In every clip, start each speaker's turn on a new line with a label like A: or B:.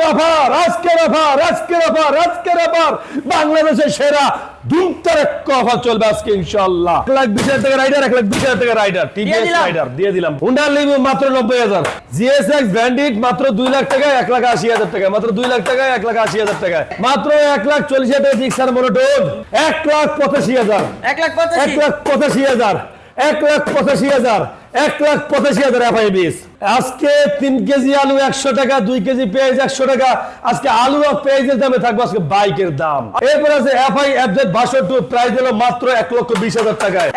A: আজকের অফার আজকের অফার আজকের অফার আজকের অফার বাংলাদেশের সেরা এক অফার চলবে আজকে ইনশাআল্লাহ এক লাখ বিশ হাজার টাকা রাইডার এক লাখ বিশ হাজার টাকা রাইডার টিভিএস রাইডার দিয়ে দিলাম হুন্ডা লিভু মাত্র নব্বই হাজার জিএসএক্স ব্যান্ডিট মাত্র দুই লাখ টাকায় এক লাখ আশি হাজার টাকায় মাত্র দুই লাখ টাকায় এক লাখ আশি হাজার টাকায় মাত্র এক লাখ চল্লিশ হাজার টাকা জিক্সার মোনোটোন এক লাখ পঁচাশি হাজার
B: এক লাখ পঁচাশি
A: হাজার এক লাখ পঁচাশি হাজার এক লাখ পঁচাশি হাজার এফআইবিস আজকে তিন কেজি আলু একশো টাকা দুই কেজি পেঁয়াজ একশো টাকা। আজকে আলু আর পেঁয়াজের দামে থাকবে আজকে বাইকের দাম। এরপর আছে এফআই এফজেড বাষট্টি প্রাইস হলো মাত্র এক লক্ষ বিশ হাজার টাকায়?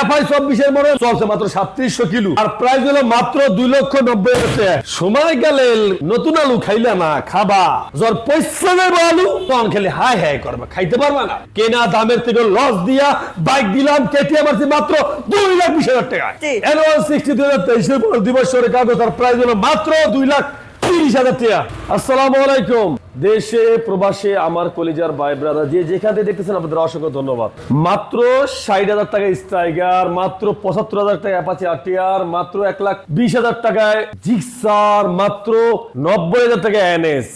A: এফআই চব্বিশের মনে চলছে মাত্র সাতত্রিশশো কিলো। আর প্রাইস হলো মাত্র দুই লক্ষ নব্বই হাজার টাকা। সময় গেলে নতুন আলু খাইলে না খাবা। জ্বর পয়সা দেবো আলু। তখন খেলে হাই হাই করবে খাইতে পারবে না। কেনা দামের থেকে লস দিয়া বাইক দিলাম কেটিএম আছে মাত্র দুই লাখ বিশ হাজার টাকা। অ্যানুয়াল সিক্সটি দুই হাজার তেইশের পর দুই বছরের কাগজ তার প্রাইস হলো মাত্র দুই লাখ তিরিশ হাজার টাকা। আসসালামু আলাইকুম। দেশে, প্রবাসে আমার কলিজার ভাই ব্রাদার যে যেখানে দেখতেছেন আপনাদের অসংখ্য ধন্যবাদ। মাত্র ষাট হাজার টাকা স্ট্রাইগার মাত্র পঁচাত্তর হাজার টাকা অ্যাপাচি আরটিআর মাত্র এক লাখ বিশ হাজার টাকায় জিক্সার মাত্র নব্বই হাজার টাকা এনএস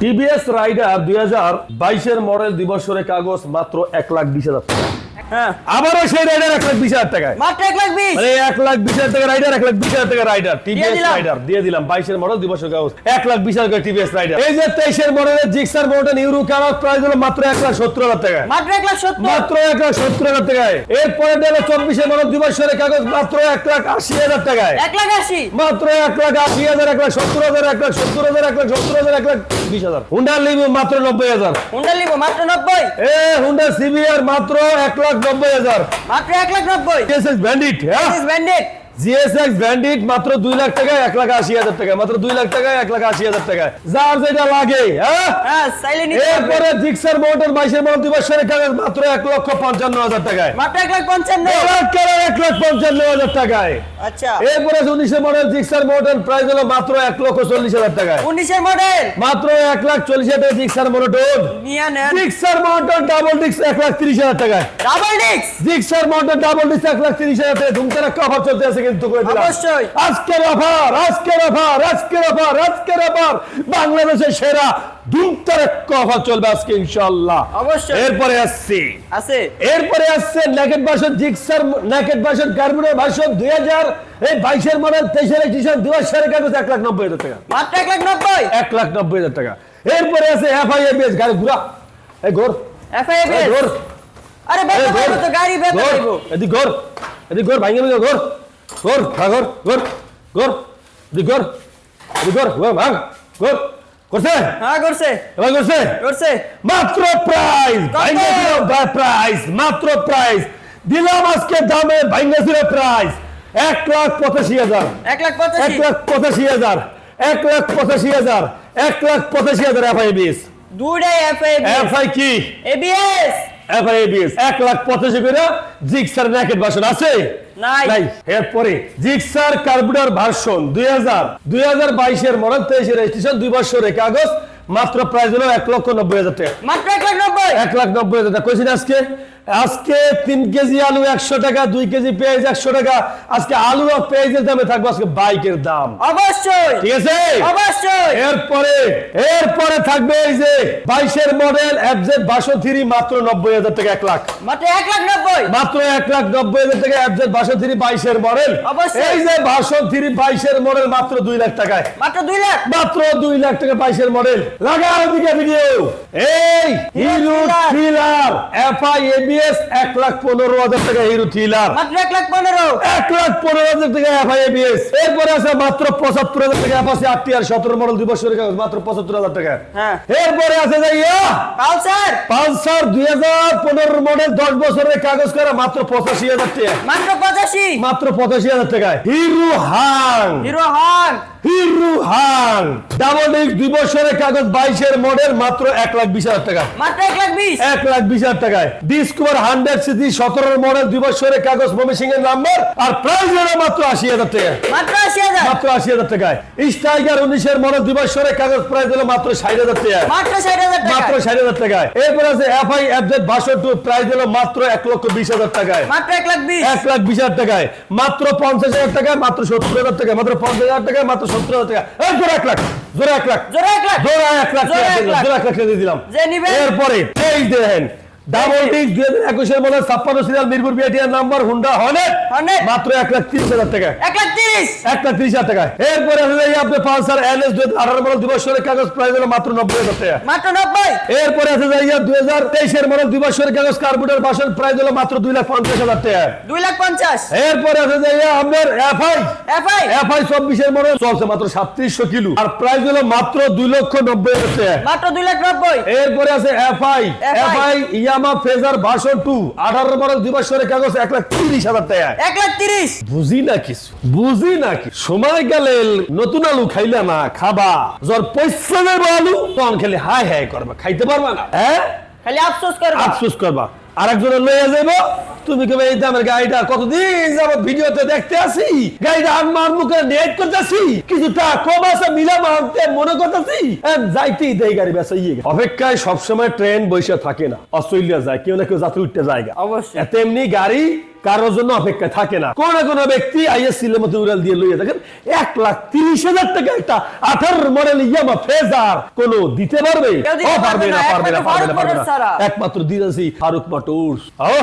A: টিভিএস রাইডার দুই হাজার বাইশের মডেল দুই বছরের কাগজ মাত্র এক লাখ বিশ হাজার টাকা। আবারও সেই রাইডার এক লাখ বিশ হাজার টাকায়
B: মাত্র এক লাখ বিশ
A: মানে এক লাখ বিশ হাজার টাকা রাইডার এক লাখ বিশ হাজার টাকা রাইডার টিভিএস রাইডার দিয়ে দিলাম বাইশের মডেল দুই বছর কাগজ এক লাখ বিশ হাজার টিভিএস রাইডার এই যে তেইশের মডেলের জিক্সার মডেল ইউরো কাগজ প্রাইস হলো মাত্র এক লাখ সত্তর হাজার টাকা
B: মাত্র এক লাখ সত্তর
A: মাত্র এক লাখ সত্তর হাজার টাকায় এরপরে দিলে চব্বিশের মডেল দুই বছরের কাগজ মাত্র এক লাখ আশি হাজার টাকায়
B: এক লাখ আশি
A: মাত্র এক লাখ আশি হাজার এক লাখ সত্তর হাজার এক লাখ সত্তর হাজার এক লাখ সত্তর হাজার এক লাখ বিশ হাজার হুন্ডা লিভু মাত্র নব্বই হাজার
B: হুন্ডা লিবো মাত্র নব্বই
A: এ হুন্ডা সিবিআর মাত্র এক লাখ নব্বই হাজার
B: মাত্র এক লাখ নব্বই
A: জিএসএক্স ব্যান্ডিট হ্যাঁ
B: ব্যান্ডেড
A: জিএসএক্স ব্যান্ডিট মাত্র দুই লাখ টাকায় এক লাখ আশি হাজার টাকা মাত্র দুই লাখ টাকায় এক লাখ আশি হাজার টাকা যার যেটা লাগে হ্যাঁ?
B: হ্যাঁ
A: এরপরে জিক্সার মোটর বাইশের মোটর দুই বছরের কাগজ মাত্র এক লক্ষ পঞ্চান্ন হাজার টাকায়।
B: মাত্র এক লাখ পঞ্চান্ন।
A: এবারে এক লাখ পঞ্চান্ন হাজার টাকায়।
B: আচ্ছা।
A: এরপরে উনিশের মডেল জিক্সার মোটর প্রাইস হলো মাত্র এক লক্ষ চল্লিশ হাজার টাকায়।
B: উনিশের মডেল।
A: মাত্র এক লাখ চল্লিশ হাজার টাকা Gixxer motor Gixxer motor double ডিক্স এক লাখ তিরিশ হাজার টাকায়।
B: ডাবল ডিক্স
A: জিক্সার মোটর ডাবল ডিক্স এক লাখ তিরিশ হাজার টাকা ধুমতার একটা চলতে আছে কিন্তু করে দিলাম।
B: অবশ্যই।
A: আজকের অফার আজকের অফার আজকের অফার আজকের অফার। বাংলাদেশের সেরা ধুমতার একটা অফার চলবে আজকে ইনশাআল্লাহ।
B: অবশ্যই।
A: এরপরে আসছি।
B: আছে।
A: এরপরে আসছে naked version Gixxer naked version কার্বনের ভার্সন দুই হাজার। এই বাইশের মডেল তেইশের এডিশন দুই হাজার কাগজ এক লাখ নব্বই হাজার টাকা।
B: মাত্র এক লাখ নব্বই?
A: এক লাখ নব্বই হাজার টাকা। এরপরে আছে এফ আই এবিএস গাড়ি ঘুরা। এই ঘোর।
B: আরে তো গাড়ি
A: ভাঙে ঘোর। ঘোর এদিক ঘোর এদিক ঘোর ঘোর ভাঙ ঘোর করছে
B: হ্যাঁ করছে
A: এবার করছে
B: করছে
A: মাত্র প্রাইস প্রাইস মাত্র প্রাইস দিলাম আজকে দামে ভাইঙ্গা ছিল প্রাইস এক লাখ পঁচাশি হাজার
B: এক লাখ
A: এক লাখ পঁচাশি হাজার এক লাখ পঁচাশি হাজার এক লাখ পঁচাশি হাজার এফআই বিএস
B: দুটাই এফআইএফ
A: এফআই কি
B: এবিএস
A: এফআই বিএস এক লাখ পঁচাশি করে জিক্সার ন্যাকেট ভার্সন আছে?
B: নাই।
A: নাই। এরপরে জিক্সার কার্বুটার ভার্সন দুই হাজার দুই হাজার বাইশের মডেল তেইশের রেজিস্ট্রেশন দুই বছরের কাগজ মাত্র প্রাইস হলো এক লক্ষ নব্বই হাজার টাকা।
B: মাত্র এক লাখ নব্বই।
A: এক লাখ নব্বই হাজার টাকা। কইছেন আজকে? আজকে তিন কেজি আলু একশো টাকা দুই কেজি পেঁয়াজ একশো টাকা। আজকে আলু আর পেঁয়াজের দামে থাকবে আজকে বাইকের দাম।
B: অবশ্যই।
A: ঠিক আছে?
B: অবশ্যই।
A: এরপরে এরপরে থাকবে এই যে বাইশের মডেল এফজেড বাসো থ্রি মাত্র নব্বই হাজার টাকা এক লাখ।
B: মাত্র এক লাখ নব্বই।
A: মাত্র এক লাখ নব্বই হাজার টাকা এফজেড বাসো থ্রি বাইশের মডেল। এই যে বাসো থ্রি বাইশের মডেল মাত্র দুই লাখ টাকায়।
B: মাত্র দুই লাখ।
A: মাত্র দুই লাখ টাকা বাইশের মডেল। লাগাও দিকে ভিডিও এই হিরো থ্রিলার এফআই এবিএস এক লাখ পনেরো হাজার টাকা হিরো থ্রিলার
B: মাত্র এক লাখ পনেরো।
A: এক লাখ পনেরো হাজার টাকা এফআই এবিএস এরপরে আছে মাত্র পঁচাত্তর হাজার টাকা এফআসি আটটি আর সতেরো মডেল দুই বছরের কাগজ মাত্র পঁচাত্তর হাজার টাকা।
B: হ্যাঁ।
A: এরপরে আছে যে
B: পালসার।
A: পালসার দুই হাজার পনেরো মডেল দশ বছরের কাগজ করা মাত্র পঁচাশি হাজার টাকা।
B: মাত্র পঁচাশি।
A: মাত্র পঁচাশি হাজার টাকায় হিরো হাং।
B: হিরো হন
A: হিরু ডাবল ডিস্ক দুই বছরের কাগজ বাইশের মডেল মাত্র এক লাখ বিশ হাজার টাকা।
B: মাত্র এক লাখ বিশ?
A: এক লাখ বিশ হাজার টাকায়। ডিস্কো হান্ড্রেড সিসি সতেরো মডেল দুই বছরের কাগজ মমি সিং এর নাম্বার আর প্রাইস হলো মাত্র আশি হাজার টাকা
B: মাত্র আশি হাজার?
A: মাত্র আশি হাজার টাকায়। স্টাইগার উনিশের মডেল দুই বছরের কাগজ প্রাইস হলো মাত্র ষাট হাজার টাকা
B: মাত্র ষাট হাজার টাকা
A: মাত্র ষাট হাজার টাকায়। এরপর আছে এফআই এফজেড বাষট্টি প্রাইস হলো মাত্র এক লক্ষ বিশ হাজার টাকায়।
B: মাত্র এক লাখ বিশ?
A: এক লাখ বিশ হাজার টাকায়। মাত্র পঞ্চাশ হাজার টাকায় মাত্র সত্তর হাজার টাকায় মাত্র পঞ্চাশ হাজার টাকায় মাত্র হাজার টাকা। জোড়া এক লাখ জোড়া এক লাখ
B: জোড়া এক লাখ
A: জোড়া এক লাখ
B: জোড়া এক লাখ।
A: দিলাম। এরপরে এই দেখেন ডাবল ডিস্ক দুই হাজার একুশের মধ্যে ছাপ্পান্ন সিরিয়াল মিরপুর বিআটিআর নাম্বার হুন্ডা হনেট মাত্র এক লাখ তিরিশ হাজার টাকায়
B: এক লাখ তিরিশ।
A: এক লাখ তিরিশ হাজার টাকায় এরপরে আছে আপনি পালসার এনএস দুই হাজার আঠারো মডেল দিবসের কাগজ প্রাইস হলো মাত্র নব্বই হাজার টাকা।
B: মাত্র নব্বই।
A: এরপরে আছে যাইয়া দুই হাজার তেইশের মডেল দুই বছরের কাগজ কার্বুটার বাসন প্রাইস হলো মাত্র দুই লাখ পঞ্চাশ হাজার টাকা।
B: দুই লাখ পঞ্চাশ।
A: এরপরে আছে যাইয়া আপনার এফআই
B: এফআই
A: এফআই চব্বিশের মডেল চলছে মাত্র সাতত্রিশশো কিলো। আর প্রাইস হলো মাত্র দুই লক্ষ নব্বই হাজার টাকা।
B: মাত্র দুই লাখ নব্বই।
A: এরপরে আছে FI FI Yamaha Fazer version two আঠারো মডেল দুই বছরের কাগজ এক লাখ তিরিশ হাজার টাকা।
B: লাখ তিরিশ।
A: বুঝি না কিছু বুঝি না কি সময় গেলে নতুন আলু খাইলে না খাবা। জ্বর পয়সা দেবো আলু। তখন খেলে হাই হাই করবা খাইতে পারবা না। হ্যাঁ?
B: খালি আফসোস করবা।
A: আফসোস করবা। আর একজনের লইয়া যাইব। তুমি কেবে এই দামের গাড়িটা কতদিন যাবত ভিডিওতে দেখতে আসি? গাড়িটা আমার মুখে নেট করতেছি। কিছুটা কম আছে মিলা মানতে মনে করতেছি। এম যাইতেই দেই গাড়ি বেসা ইয়ে অপেক্ষায় সবসময় ট্রেন বৈশা থাকে না। অস্ট্রেলিয়া যায় কেউ না কেউ যাত্রী উঠতে জায়গা।
B: অবশ্যই।
A: তেমনি গাড়ি কারোর জন্য অপেক্ষা থাকে না। কোন কোন ব্যক্তি আইএস সিলের মতো উড়াল দিয়ে লইয়া দেখেন এক লাখ তিরিশ হাজার টাকা একটা আঠারো মডেল ইয়ামা ফেজার কোন দিতে পারবে? ও পারবে না পারবে না পারবে না পারবে না একমাত্র দিদাসি ফারুক মোটরস ও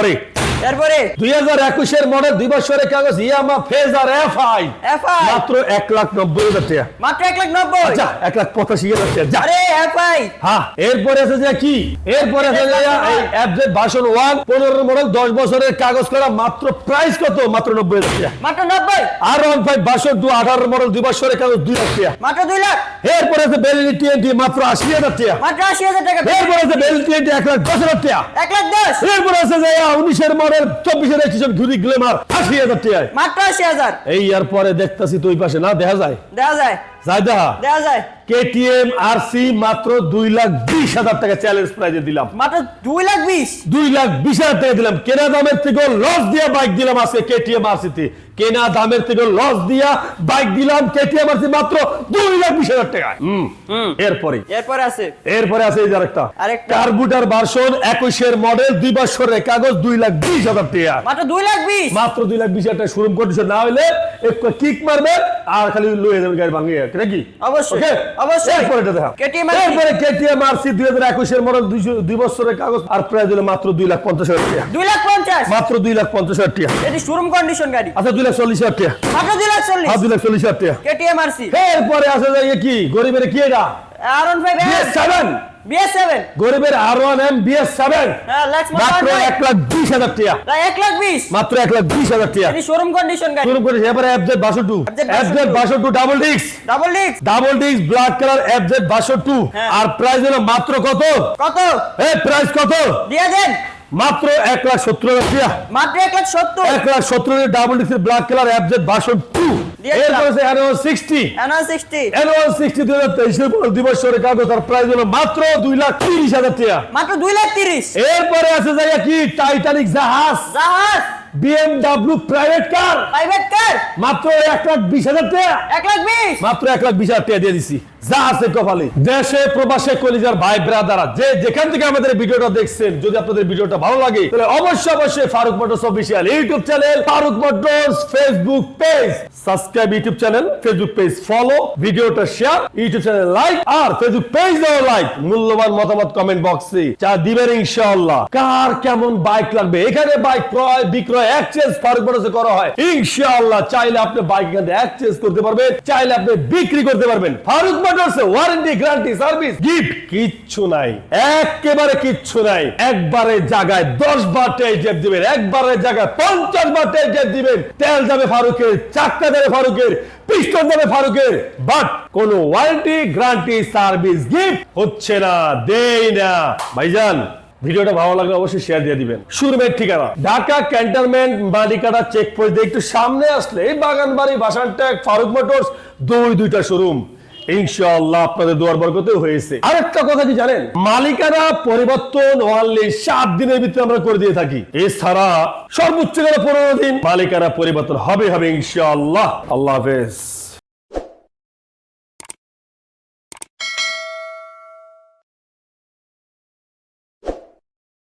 A: এরপরে
B: এরপরে
A: দুই হাজার একুশের মডেল দুই বছরের কাগজ ইয়ামা ফেজার এফআই।
B: এফআই?
A: মাত্র এক লাখ নব্বই হাজার টাকা।
B: মাত্র এক লাখ নব্বই?
A: যা এক লাখ পঁচাশি হাজার টাকা।
B: আরে এফআই?
A: হ্যাঁ এরপরে আছে যে কি? এরপরে আছে যে এই অ্যাপজেট ভার্সন ওয়ান পনেরো মডেল দশ বছরের কাগজ করা মাত্র প্রাইস কত? মাত্র নব্বই হাজার টাকা।
B: মাত্র নব্বই?
A: আর ওয়ান ফাইভ ভার্সন টু আঠারো মডেল দুই বছরের কাগজ দুই লাখ টাকা।
B: মাত্র দুই লাখ?
A: এরপরে আছে বেলিনি টিএনটি মাত্র আশি হাজার টাকা।
B: মাত্র আশি হাজার টাকা।
A: এরপরে আছে বেলিনি টিএনটি এক লাখ দশ হাজার টাকা।
B: এক লাখ দশ?
A: এরপরে আছে যে উনিশের মডেল চব্বিশের একুশের ঘুরি গ্লেমার আশি হাজার টাকায়
B: মাত্র আশি হাজার।
A: এই আর পরে দেখতাছি তুই পাশে না দেখা যায়?
B: দেখা যায়।
A: যায় দেখা?
B: দেখা যায়।
A: কেটিএম আরসি মাত্র দুই লাখ বিশ হাজার টাকা চ্যালেঞ্জ প্রাইজে দিলাম।
B: মাত্র দুই লাখ বিশ।
A: দুই লাখ বিশ হাজার টাকা দিলাম। কেনা দামের থেকে লস দিয়ে বাইক দিলাম আজকে কেটিএম আর সিতে কেনা দামের থেকে লস দিয়া বাইক দিলাম কেটিএম আমার মাত্র দুই লাখ বিশ হাজার টাকা হুম। এরপরে?
B: এরপরে আছে।
A: এরপরে আছে এই যে আরেকটা।
B: আরেকটা।
A: কার্বুটার ভার্সন একুশের মডেল দুই বছরের কাগজ দুই লাখ বিশ হাজার টাকা।
B: মাত্র দুই লাখ বিশ?
A: মাত্র দুই লাখ বিশ হাজার টাকা শোরুম কন্ডিশন না হলে কিক মারবে আর খালি লয়ে যাবে গাড়ি ভাঙিয়ে নাকি?
B: অবশ্যই? অবশ্যই।
A: এরপরে এটা দেখা
B: RC
A: এরপরে কেটিএম আর সি দুই হাজার একুশের মডেল দুই বছরের কাগজ আর প্রায় দিলে মাত্র দুই লাখ পঞ্চাশ হাজার টাকা।
B: দুই লাখ পঞ্চাশ?
A: মাত্র দুই লাখ পঞ্চাশ হাজার টাকা।
B: এটি শোরুম কন্ডিশন গাড়ি।
A: আচ্ছা দুই লাখ চল্লিশ হাজার টাকা।
B: মাত্র দুই লাখ চল্লিশ?
A: আর দুই লাখ চল্লিশ হাজার টাকা।
B: কেটিএম আরসি
A: এরপরে আছে যে কি? গরিবের কি এটা?
B: আর ওয়ান ফাইভ
A: গরিবের
B: হ্যাঁ লেক্স
A: মাত্র লাখ বিশ হাজার টাকা।
B: এক লাখ বিশ।
A: মাত্র এক লাখ বিশ হাজার টাকা।
B: শোরুম কন্ডিশন গাড়ি
A: এবারে
B: FZ
A: double disc
B: double disc
A: double disc black colour too
B: হ্যাঁ।
A: আর প্রাইস হলো মাত্র কত?
B: কত?
A: এই প্রাইস কত?
B: দিয়ে দেন।
A: মাত্র এক লাখ সত্তর হাজার টাকা।
B: মাত্র এক লাখ সত্তর।
A: এক লাখ সত্তর ডাবল ডিস্কের ব্ল্যাক কালার বাসো টু এরপর আছে জায়গা কি? টাইটানিক জাহাজ।
B: জাহাজ।
A: BMW private car
B: private car
A: মাত্র এক লাখ বিশ হাজার টাকা।
B: এক লাখ বিশ।
A: মাত্র এক লাখ বিশ হাজার টাকা দিয়ে দিছি। মূল্যবান মতামত কমেন্ট বক্সে দিবেন কার কেমন বাইক লাগবে? এখানে বাইক ক্রয়, বিক্রয় ফারুক মোটরসে করা হয়। ইনশাআল্লাহ, চাইলে আপনি বাইক এখান করতে চাইলে আপনি বিক্রি করতে পারবেন। ফারুক মোটরসে ওয়ারেন্টি গ্যারান্টি সার্ভিস গিফট কিচ্ছু নাই। একেবারে কিচ্ছু নাই। একবারে জায়গায় দশ বার টেস্ট দিবেন, একবারে জায়গায় পঞ্চাশ বার টেস্ট দিবেন। তেল যাবে ফারুকের চাক্কা যাবে ফারুকের পিস্টন যাবে ফারুকের। বাট কোন ওয়ারেন্টি গ্যারান্টি সার্ভিস গিফট হচ্ছে না, দেই না। ভাইজান, ভিডিওটা ভালো লাগলে অবশ্যই শেয়ার দিয়ে দিবেন। সুরমের ঠিকানা, ঢাকা ক্যান্টনমেন্ট মালিকাটা চেক পোস্ট দিয়ে একটু সামনে আসলে বাগানবাড়ি বাসান ফারুক মোটরস দুই দুইটা শোরুম ইনশাআল্লাহ আপনাদের দুয়ার বরকতে হয়েছে। আরেকটা কথা কি জানেন? মালিকানা পরিবর্তন ওয়ানলি সাত দিনের ভিতরে আমরা করে দিয়ে থাকি। এছাড়া সর্বোচ্চ পনেরো দিন মালিকানা পরিবর্তন হবে হবে ইনশাআল্লাহ। আল্লাহ হাফেজ।